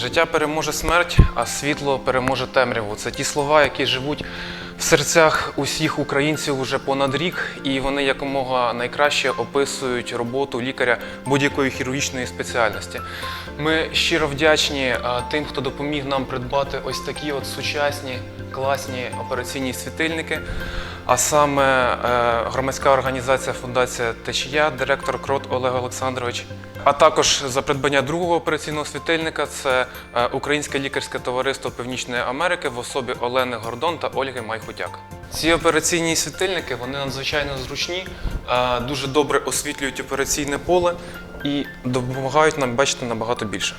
Життя переможе смерть, а світло переможе темряву. Це ті слова, які живуть в серцях усіх українців уже понад рік, і вони якомога найкраще описують роботу лікаря будь-якої хірургічної спеціальності. Ми щиро вдячні е, тим, хто допоміг нам придбати ось такі от сучасні класні операційні світильники. А саме е, громадська організація Фундація Течія, директор Крот Олег Олександрович. А також за придбання другого операційного світильника це е, Українське лікарське товариство Північної Америки в особі Олени Гордон та Ольги Майхутяк. Ці операційні світильники вони надзвичайно зручні, е, дуже добре освітлюють операційне поле і допомагають нам бачити набагато більше.